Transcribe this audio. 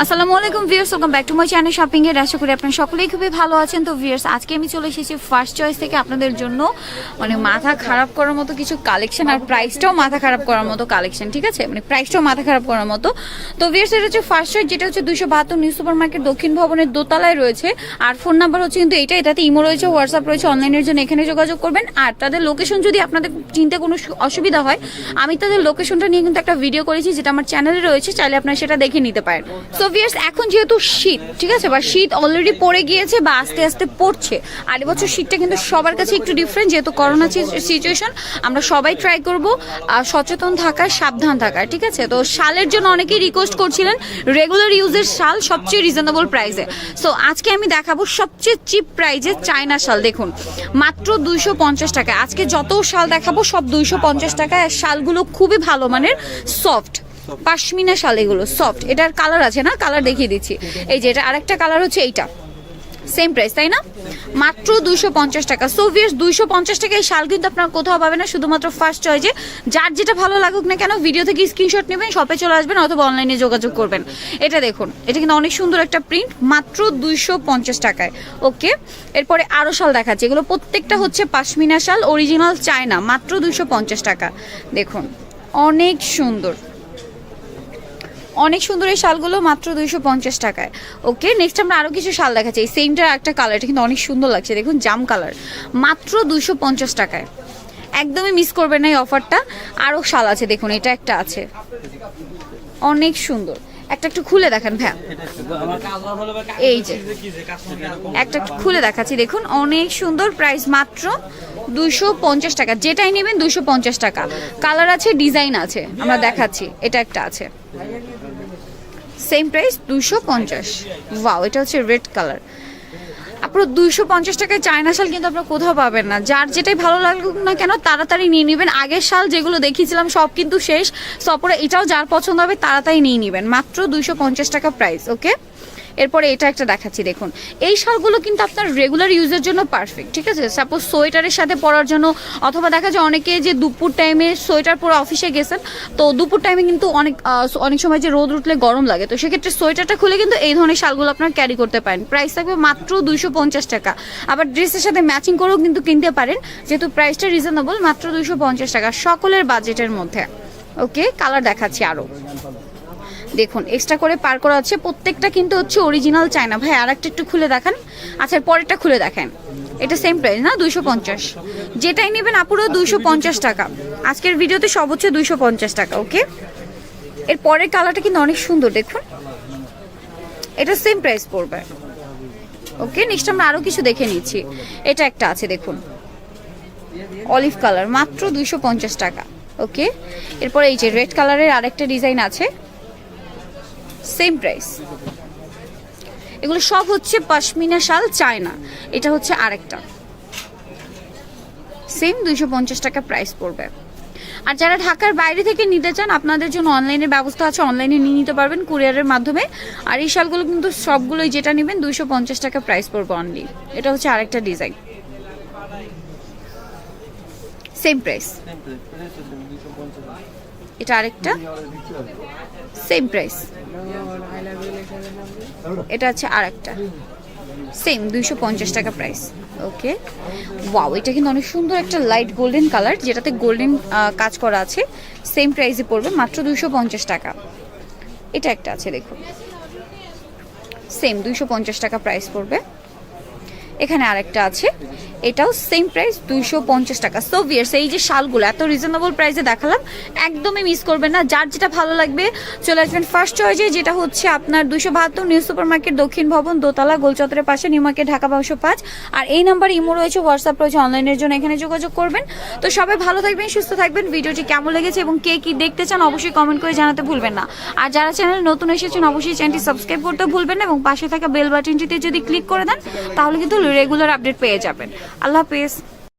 আসসালামু আলাইকুম viewers welcome back to my channel shopping এর আশা করি আপনারা সকলেই খুবই ভালো আছেন। তো ভিউয়ার্স, আজকে আমি চলে এসেছি ফার্স্ট চয়েস থেকে আপনাদের জন্য। মানে মাথা খারাপ করার মতো কিছু কালেকশন আর প্রাইসটাও মাথা খারাপ করার মতো কালেকশন ঠিক আছে? মানে প্রাইসটাও মাথা খারাপ করার মতো। তো ভিউয়ার্স, এটা হচ্ছে ফার্স্ট চয়েস যেটা হচ্ছে দুশো বাহাত্তর নিউ সুপার মার্কেট দক্ষিণ ভবনের দোতলায় রয়েছে। আর ফোন নাম্বার হচ্ছে কিন্তু এটা এটাতে ইমো রয়েছে হোয়াটসঅ্যাপ রয়েছে অনলাইনের জন্য এখানে যোগাযোগ করবেন। আর তাদের লোকেশন যদি আপনাদের চিনতে কোনো অসুবিধা হয়, আমি তাদের লোকেশনটা নিয়ে কিন্তু একটা ভিডিও করেছি, যেটা আমার চ্যানেলে রয়েছে, চাইলে আপনারা সেটা দেখে নিতে পারেন। সো ভিয়ার্স এখন যেহেতু শীত, ঠিক আছে? বা শীত অলরেডি পড়ে গিয়েছে বা আস্তে আস্তে পড়ছে। আর এবছর শীতটা কিন্তু সবার কাছে একটু ডিফারেন্ট যেহেতু করোনা সিচুয়েশন আমরা সবাই ট্রাই করব সচেতন থাকার, সাবধান থাকার, ঠিক আছে? তো শালের জন্য অনেকেই রিকোয়েস্ট করছিলেন রেগুলার ইউজের শাল সবচেয়ে রিজনেবল প্রাইসে সো আজকে আমি দেখাবো সবচেয়ে চিপ প্রাইজে চায়না শাল, দেখুন। মাত্র দুইশো পঞ্চাশ টাকা আজকে যত শাল দেখাবো, সব দুইশো পঞ্চাশ আর শালগুলো খুবই ভালো মানের সফট পাশমিনা শাল এগুলো সফট এটার কালার আছে না? কালার দেখিয়ে দিচ্ছি। এই যে এটা আরেকটা কালার হচ্ছে এইটা। সেম প্রাইস তাই না? মাত্র দুইশো পঞ্চাশ টাকা। সোভিয়ার্স দুইশো পঞ্চাশ টাকা এই শাল কিন্তু আপনার কোথাও পাবেন না। শুধুমাত্র ফার্স্ট চয়েজে যার যেটা ভালো লাগুক না কেন ভিডিও থেকে স্ক্রিনশট নেবেন শপে চলে আসবেন, অথবা অনলাইনে যোগাযোগ করবেন। এটা দেখুন, এটা কিন্তু অনেক সুন্দর একটা প্রিন্ট মাত্র দুইশো পঞ্চাশ টাকায়। ওকে এরপরে আরও শাল দেখাচ্ছে। এগুলো প্রত্যেকটা হচ্ছে পাশমিনা শাল অরিজিনাল চায়না, মাত্র দুইশো পঞ্চাশ টাকা। দেখুন, অনেক সুন্দর। অনেক সুন্দর এই শালগুলো মাত্র দুইশো পঞ্চাশ টাকায়। ওকে নেক্সট আমরা আরও কিছু শাল দেখাচ্ছি। এই সেমটার একটা কালার এটা কিন্তু অনেক সুন্দর লাগছে। দেখুন, জাম কালার মাত্র দুইশো পঞ্চাশ টাকায়। একদমই মিস করবেন না এই অফারটা আরও শাল আছে, দেখুন, এটা একটা আছে। অনেক সুন্দর। একটা একটু খুলে দেখান ভ্যা এই যে। একটা একটু খুলে দেখাচ্ছি, দেখুন, অনেক সুন্দর প্রাইস মাত্র দুইশো পঞ্চাশ টাকা। যেটাই নেবেন দুইশো পঞ্চাশ টাকা। কালার আছে ডিজাইন আছে। আমরা দেখাচ্ছি, এটা একটা আছে। সেম প্রাইস দুশো পঞ্চাশ। ওয়াও এটা হচ্ছে রেড কালার আপনার দুইশো পঞ্চাশ টাকায় চায়না শাল কিন্তু আপনার কোথাও পাবেন না। যার যেটাই ভালো লাগল না কেন, তাড়াতাড়ি নিয়ে নেবেন। আগের শাল যেগুলো দেখিয়েছিলাম, সব কিন্তু শেষ। সপরে এটাও যার পছন্দ হবে, তাড়াতাড়ি নিয়ে নেবেন। মাত্র দুইশো পঞ্চাশ টাকা প্রাইস ওকে এরপরে এটা একটা দেখাচ্ছি, দেখুন। এই শালগুলো কিন্তু আপনার রেগুলার ইউজের জন্য পারফেক্ট ঠিক আছে? সাপোজ সোয়েটারের সাথে পরার জন্য, অথবা দেখা যায় অনেকে যে দুপুর টাইমে সোয়েটার পরে অফিসে গেছেন, তো দুপুর টাইমে কিন্তু অনেক অনেক সময় যে রোদ উঠলে গরম লাগে, তো সেক্ষেত্রে সোয়েটারটা খুলে কিন্তু এই ধরনের শালগুলো আপনার ক্যারি করতে পারেন। প্রাইস থাকবে মাত্র দুইশো পঞ্চাশ টাকা। আবার ড্রেসের সাথে ম্যাচিং করেও কিন্তু কিনতে পারেন, যেহেতু প্রাইসটা রিজনেবল মাত্র দুইশো পঞ্চাশ টাকা, সকলের বাজেটের মধ্যে। ওকে কালার দেখাচ্ছি আরও দেখুন এক্সট্রা করে পার করা আছে প্রত্যেকটা কিন্তু হচ্ছে অরিজিনাল চায়না। ভাই আর একটা একটু খুলে দেখান। আচ্ছা পরেরটা খুলে দেখেন। এটা সেম প্রাইস না? দুইশো পঞ্চাশ। যেটাই নেবেন আপুরও দুইশো পঞ্চাশ টাকা। আজকের ভিডিওতে সব হচ্ছে দুইশো পঞ্চাশ টাকা ওকে এর পরের কালারটা কিন্তু অনেক সুন্দর, দেখুন। এটা সেম প্রাইস পড়বে। ওকে নেক্সট আমরা আরও কিছু দেখে নিচ্ছি। এটা একটা আছে, দেখুন। অলিভ কালার মাত্র দুইশো পঞ্চাশ টাকা ওকে এরপরে এই যে রেড কালারের আরেকটা ডিজাইন আছে। সেম প্রাইস এগুলো সব হচ্ছে পশমিনা শাল, চায়না। এটা হচ্ছে আরেকটা। সেম দুইশো পঞ্চাশ টাকা প্রাইস পড়বে। আর যারা ঢাকার বাইরে থেকে নিতে চান, আপনাদের জন্য অনলাইনের ব্যবস্থা আছে। অনলাইনে নিয়ে নিতে পারবেন কুরিয়ারের মাধ্যমে। আর এই শালগুলো কিন্তু সবগুলোই যেটা নেবেন, দুইশো পঞ্চাশ টাকা প্রাইস পড়বে অনলি এটা হচ্ছে আরেকটা ডিজাইন সেম প্রাইস এটা আরেকটা। সেম প্রাইস এটা আছে আর একটা সেম দুইশো পঞ্চাশ টাকা প্রাইস ওকে ওয়াও এটা কিন্তু অনেক সুন্দর একটা লাইট গোল্ডেন কালার যেটাতে গোল্ডেন কাজ করা আছে। সেম প্রাইসে পড়বে, মাত্র দুইশো পঞ্চাশ টাকা। এটা একটা আছে, দেখুন। সেম দুইশো পঞ্চাশ টাকা প্রাইস পড়বে। এখানে আরেকটা আছে। এটাও সেম প্রাইস দুইশো পঞ্চাশ টাকা। সো ভিয়ার্স এই যে শালগুলো, এত রিজনেবল প্রাইসে দেখালাম, একদমই মিস করবেন না। যার যেটা ভালো লাগবে, চলে আসবেন ফার্স্ট চয়েসে যেটা হচ্ছে আপনার দুশো বাহাত্তর নিউ সুপার মার্কেট দক্ষিণ ভবন, দোতলা গোলচত্রের পাশে নিউ মার্কেট ঢাকা বারোশো পাঁচ। আর এই নাম্বার ইমো রয়েছে হোয়াটসঅ্যাপ রয়েছে, অনলাইনের জন্য এখানে যোগাযোগ করবেন। তো সবাই ভালো থাকবেন, সুস্থ থাকবেন। ভিডিওটি কেমন লেগেছে এবং কে কি দেখতে চান, অবশ্যই কমেন্ট করে জানাতে ভুলবেন না। আর যারা চ্যানেল নতুন এসেছেন, অবশ্যই চ্যানেলটি সাবস্ক্রাইব করতে ভুলবেন না এবং পাশে থাকা বেল বাটনটিতে যদি ক্লিক করে দেন, তাহলে কিন্তু রেগুলার আপডেট পেয়ে যাবেন। আল্লাহ হাফেজ।